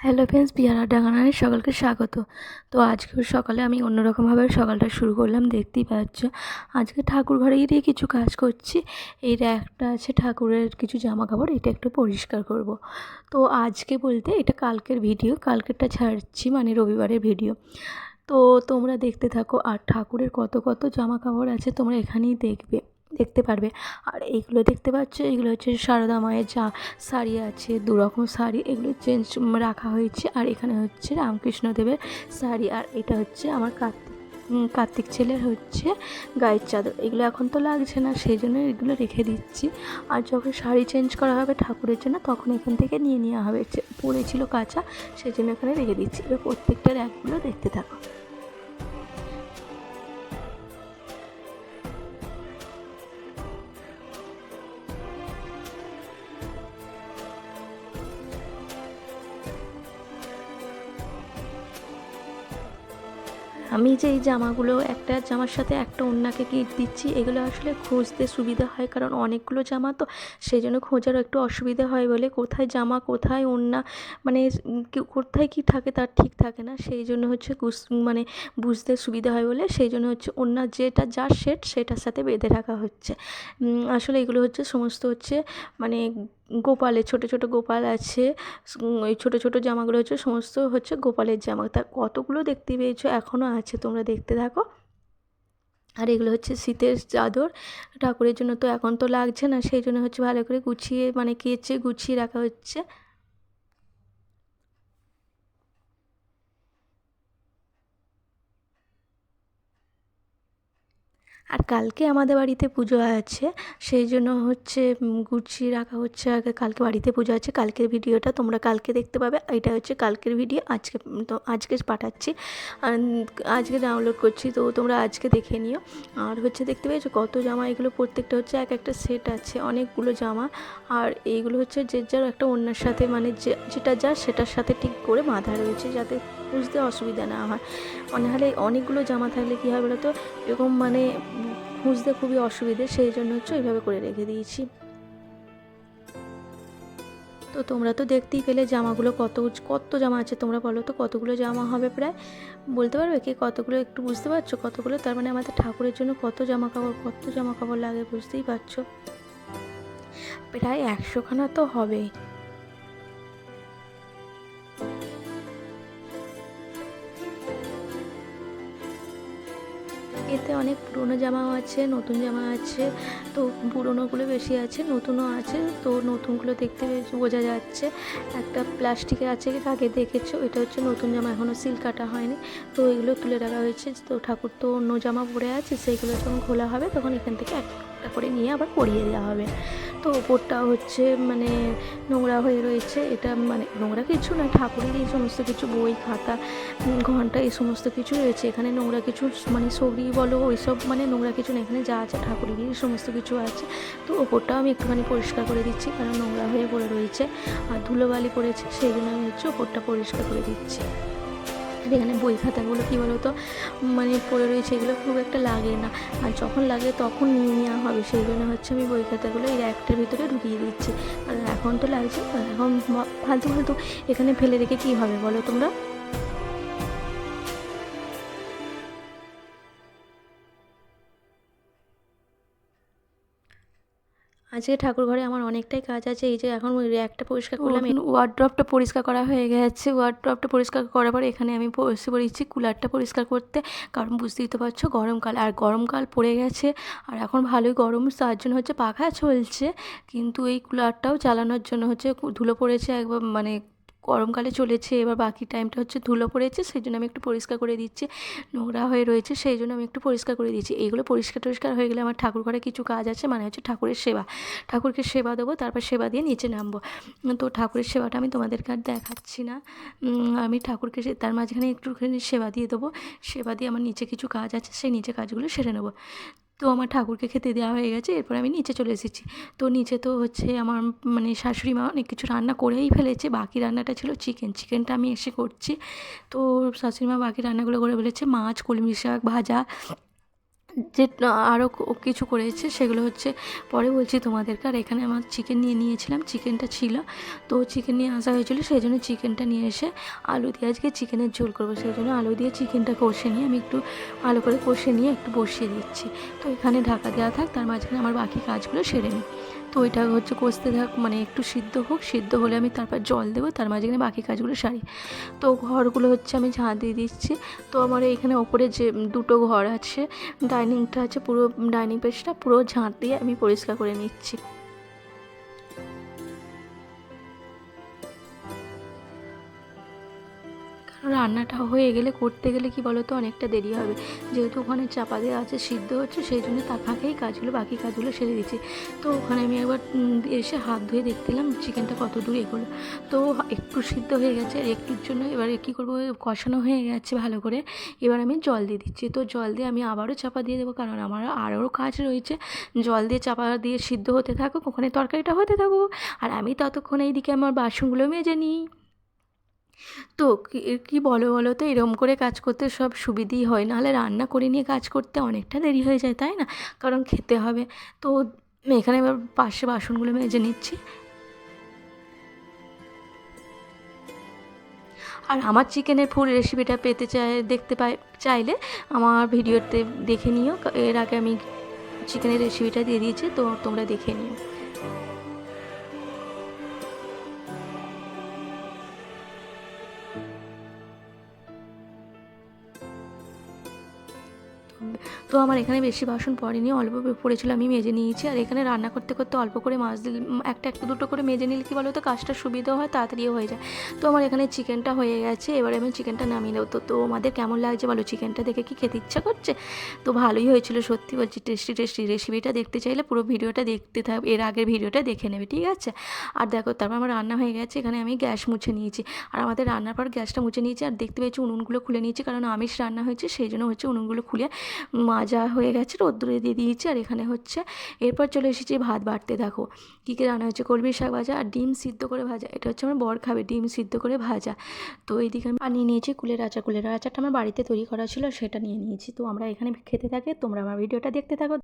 Hello friends, পিয়ারা ডাঙানায় সকলকে স্বাগত। তো আজকে সকালে আমি অন্যরকমভাবে সকালটা শুরু করলাম, দেখতেই পাচ্ছ। আজকে ঠাকুর ঘরে গিয়ে কিছু কাজ করছি। এই র্যাকটা আছে ঠাকুরের কিছু জামা কাপড় এটা একটু পরিষ্কার করব। তো আজকে বলতে এটা কালকের ভিডিও, কালকেরটা ছাড়ছি মানে রবিবারের ভিডিও। তো তোমরা দেখতে থাকো, আর ঠাকুরের কত কত জামা কাপড় আছে তোমরা এখানেই দেখবে। দেখতে পারবে। আর এইগুলো দেখতে পাচ্ছ? এগুলো হচ্ছে সারদা মায়ের যা শাড়ি আছে, দু রকম শাড়ি, এগুলো চেঞ্জ রাখা হয়েছে। আর এখানে হচ্ছে রামকৃষ্ণদেবের শাড়ি। আর এটা হচ্ছে আমার কার্তিক কার্তিক ছেলের হচ্ছে গায়ের চাদর। এগুলো এখন তো লাগছে না, সেই জন্য এগুলো রেখে দিচ্ছি। আর যখন শাড়ি চেঞ্জ করা হবে ঠাকুরের জন্য, তখন এখান থেকে নিয়ে নেওয়া হবে। পড়েছিল কাঁচা, সেই জন্য এখানে রেখে দিচ্ছি। এবার প্রত্যেকটা র্যাকগুলো দেখতে থাকো। আমি যে এই জামাগুলো, একটা জামার সাথে একটা অন্যকে গিট দিচ্ছি, এগুলো আসলে খুঁজতে সুবিধা হয় কারণ অনেকগুলো জামা তো সেই জন্য খোঁজারও একটু অসুবিধা হয় বলে কোথায় জামা, কোথায় ওড়না মানে কোথায় কী থাকে তার ঠিক থাকে না, সেই জন্য হচ্ছে মানে বুঝতে সুবিধা হয় বলে সেই জন্য হচ্ছে ওড়না যেটা যার সেট সেটার সাথে বেঁধে রাখা হচ্ছে। আসলে এগুলো হচ্ছে সমস্ত হচ্ছে মানে গোপালের, ছোট ছোট গোপাল আছে ওই ছোটো ছোটো জামাগুলো হচ্ছে, সমস্ত হচ্ছে গোপালের জামা। তার কতগুলো দেখতে পেয়েছ? এখনও আছে, তোমরা দেখতে থাকো। আর এগুলো হচ্ছে শীতের চাদর। ঠাকুরের জন্য তো এখন তো লাগছে না, সেই জন্য হচ্ছে ভালো করে গুছিয়ে মানে কেচে গুছিয়ে রাখা হচ্ছে। আর কালকে আমাদের বাড়িতে পুজো আছে, সেই জন্য হচ্ছে গুছিয়ে রাখা হচ্ছে আগে কালকে বাড়িতে পুজো আছে, কালকের ভিডিওটা তোমরা কালকে দেখতে পাবে, এটা হচ্ছে কালকের ভিডিও, আজকে, তো আজকে পাঠাচ্ছি আজকে ডাউনলোড করছি, তো তোমরা আজকে দেখে নিও, আর হচ্ছে দেখতে পেয়েছ কত জামা, এগুলো প্রত্যেকটা হচ্ছে এক একটা সেট আছে, অনেকগুলো জামা, আর এইগুলো হচ্ছে যে যার একটা অন্যের সাথে মানে যেটা যা সেটার সাথে ঠিক করে বাঁধা রয়েছে, যাতে বুঝতে অসুবিধা না হয়। নাহলে অনেকগুলো জামা থাকলে কী হয় বলো তো এরকম মানে খুঁজতে খুবই অসুবিধে, সেই জন্য হচ্ছে ওইভাবে করে রেখে দিয়েছি। তো তোমরা তো দেখতেই পেলে জামাগুলো কত কত জামা আছে তোমরা বলো তো? কতগুলো জামা হবে প্রায়? বলতে পারবে কি? কতগুলো একটু বুঝতে পারছ? কতগুলো? তার মানে আমাদের ঠাকুরের জন্য কত জামা কাপড়, কত জামা কাপড় লাগে বুঝতেই পারছ। প্রায় একশোখানা তো হবেই। এতে অনেক পুরনো জামাও আছে, নতুন জামা আছে, তো পুরনোগুলো বেশি আছে, নতুনও আছে, তো নতুনগুলো দেখতে বোঝা যাচ্ছে। একটা প্লাস্টিকের আছে আগে দেখেছ, এটা হচ্ছে নতুন জামা এখনও সিল কাটা হয়নি। তো এগুলো তুলে রাখা হয়েছে, তো ঠাকুর তো অন্য জামা পরে আছে, সেইগুলো যখন খোলা হবে তখন এখান থেকে একটা করে নিয়ে আবার পরিয়ে দেওয়া হবে। তো ওপরটা হচ্ছে মানে নোংরা হয়ে রয়েছে। এটা মানে নোংরা কিছু না, ঠাকুরের এই সমস্ত কিছু বই, খাতা ঘণ্টা এই সমস্ত কিছু রয়েছে। এখানে নোংরা কিছু মানে সবরি বলো, ওইসব মানে নোংরা কিছু না, এখানে যা আছে ঠাকুরেরই সমস্ত কিছু আছে। তো ওপরটাও আমি একটুখানি পরিষ্কার করে দিচ্ছি, কারণ নোংরা হয়ে পড়ে রয়েছে, আর ধুলোবালি পড়েছে, সেই জন্য আমি হচ্ছে ওপরটা পরিষ্কার করে দিচ্ছি। এখানে বই খাতাগুলো কী বলো তো মানে পড়ে রয়েছে, এগুলো খুব একটা লাগে না। আর যখন লাগে তখন নিয়ে নেওয়া হবে। সেই জন্য হচ্ছে আমি বই খাতাগুলো এই একটার ভিতরে ঢুকিয়ে দিচ্ছি। কারণ এখন তো লাগছে এখন ফালতু ফালতু এখানে ফেলে রেখে কী হবে বলো তোমরা? আজকে ঠাকুর ঘরে আমার অনেকটাই কাজ আছে, এই যে এখন র্যাকটা পরিষ্কার করলাম ওয়ার্ড্রপটা পরিষ্কার করা হয়ে গেছে। ওয়ার্ড্রপটা পরিষ্কার করার পর এখানে আমি বসে পড়েছি কুলারটা পরিষ্কার করতে। কারণ বুঝতেই তো পারছ গরমকাল, আর গরমকাল পড়ে গেছে, আর এখন ভালোই গরম, তার জন্য হচ্ছে পাখা চলছে। কিন্তু এই কুলারটাও চালানোর জন্য হচ্ছে ধুলো পড়েছে একবার মানে গরমকালে চলেছে, এবার বাকি টাইমটা হচ্ছে ধুলো পড়েছে সেই জন্য আমি একটু পরিষ্কার করে দিচ্ছি। নোংরা হয়ে রয়েছে সেই জন্য আমি একটু পরিষ্কার করে দিচ্ছি। এইগুলো পরিষ্কার টরিষ্কার হয়ে গেলে আমার ঠাকুর ঘরে কিছু কাজ আছে মানে হচ্ছে ঠাকুরের সেবা। ঠাকুরকে সেবা দেবো, তারপর সেবা দিয়ে নিচে নামবো। তো ঠাকুরের সেবাটা আমি তোমাদেরকে আর দেখাচ্ছি না। আমি ঠাকুরকে তার মাঝখানে একটুখানি সেবা দিয়ে দেবো। সেবা দিয়ে আমার নিচে কিছু কাজ আছে, সেই নিচে কাজগুলো সেরে নেব। তো আমার ঠাকুরকে খেতে দেওয়া হয়ে গেছে, এরপর আমি নিচে চলে এসেছি। তো নিচে তো হচ্ছে আমার মানে শাশুড়ি মা অনেক কিছু রান্না করেই ফেলেছে, বাকি রান্নাটা ছিল চিকেন চিকেনটা আমি এসে করছি। তো শাশুড়ি মা বাকি রান্নাগুলো করে ফেলেছে, মাছ, কলমি শাক ভাজা যে আরও কিছু করেছে সেগুলো হচ্ছে পরে বলছি তোমাদেরকে। আর এখানে আমার চিকেন নিয়ে নিয়েছিলাম চিকেনটা ছিল। তো চিকেন নিয়ে আসা হয়েছিলো সেই জন্য চিকেনটা নিয়ে এসে আলু দিয়ে আজকে চিকেনের ঝোল করব। সেই জন্য আলু দিয়ে চিকেনটা কষে নিয়ে আমি একটু ভালো করে কষে নিয়ে একটু বসিয়ে দিচ্ছি। তো এখানে ঢাকা দেওয়া থাক, তার মাঝখানে আমার বাকি কাজগুলো সেরে নিই। তো ওইটা হচ্ছে কষতে থাক মানে একটু সিদ্ধ হোক, সিদ্ধ হলে আমি তারপর জল দেবো, তার মাঝখানে বাকি কাজগুলো সারি। তো ঘরগুলো হচ্ছে আমি ঝাঁ দিয়ে দিচ্ছি। তো আমার এখানে ওপরে যে দুটো ঘর আছে, ডাইনিংটা আছে পুরো, ডাইনিং পেজটা পুরো ঝাঁট দিয়ে আমি পরিষ্কার করে নিচ্ছি। রান্নাটা হয়ে গেলে, করতে গেলে কি বলো তো অনেকটা দেরি হবে। যেহেতু ওখানে চাপা দেওয়া আছে, সিদ্ধ হচ্ছে, সেই জন্য তার ফাঁকেই কাজগুলো, বাকি কাজগুলো সেরে দিচ্ছি। তো ওখানে আমি একবার এসে হাত ধুয়ে দেখছিলাম চিকেনটা কত দূর এগোলো। তো একটু সিদ্ধ হয়ে গেছে আর একটুর জন্য এবারে কী করব, কষানো হয়ে গেছে ভালো করে। এবার আমি জল দিয়ে দিচ্ছি। তো জল দিয়ে আমি আবারও চাপা দিয়ে দেবো, কারণ আমার আরও কাজ রয়েছে। জল দিয়ে চাপা দিয়ে সিদ্ধ হতে থাকুক, ওখানে তরকারিটা হতে থাকুক। আর আমি ততক্ষণ এইদিকে আমার বাসনগুলো মেজে নিই। তো কি- বলো বলো তো? এরম করে কাজ করতে সব সুবিধেই হয়। নাহলে রান্না করে নিয়ে কাজ করতে অনেকটা দেরি হয়ে যায়, তাই না? কারণ খেতে হবে। তো এখানে এবার পাশে বাসনগুলো মেজে নিচ্ছি। আর আমার চিকেনের ফুল রেসিপিটা পেতে চাই দেখতে পাই চাইলে আমার ভিডিওতে দেখে নিও। এর আগে আমি চিকেনের রেসিপিটা দিয়ে দিয়েছি, তো তোমরা দেখে নিও। তো আমার এখানে বেশি বাসন পড়েনি, অল্প পড়েছিল, আমি মেজে নিয়েছি। আর এখানে রান্না করতে করতে অল্প করে মাছ দিলে একটা একটা দুটো করে মেজে নিলে কি বলো তো কাজটা সুবিধা হয়, তাড়াতাড়িও হয়ে যায়। তো আমার এখানে চিকেনটা হয়ে গেছে, এবারে আমি চিকেনটা নামিয়ে দেবো তো তো আমাদের কেমন লাগছে বলো? চিকেনটা দেখে কি খেতে ইচ্ছা করছে? তো ভালোই হয়েছিল, সত্যি বলছি টেস্টি টেস্টি রেসিপিটা দেখতে চাইলে পুরো ভিডিওটা দেখতে থাকবে এর আগের ভিডিওটা দেখে নেবে, ঠিক আছে? আর দেখো, তারপর আমার রান্না হয়ে গেছে, এখানে আমি গ্যাস মুছে নিয়েছি। আর আমাদের রান্নার পর গ্যাসটা মুছে নিয়েছি, আর দেখতে পেয়েছি উনুনগুলো খুলে নিয়েছি, কারণ আমিষ রান্না হয়েছে, সেই জন্য হচ্ছে উনুনগুলো খুলে মাজা হয়ে গেছে, রোদ্দুরে দিয়ে দিয়েছি আর এখানে হচ্ছে এরপর চলে এসেছি ভাত বাড়তে, দেখো। কী কী রান্না হচ্ছে কলমির শাক ভাজা আর ডিম সিদ্ধ করে ভাজা। এটা হচ্ছে আমার বর খাবে, ডিম সিদ্ধ করে ভাজা। তো এইদিকে আমি বানিয়ে নিয়েছি কুলের আচার। কুলের আচারটা আমার বাড়িতে তৈরি করা ছিল সেটা নিয়ে নিয়েছি। তো আমরা এখানে খেতে থাকি, তোমরা আমার ভিডিওটা দেখতে থাকো।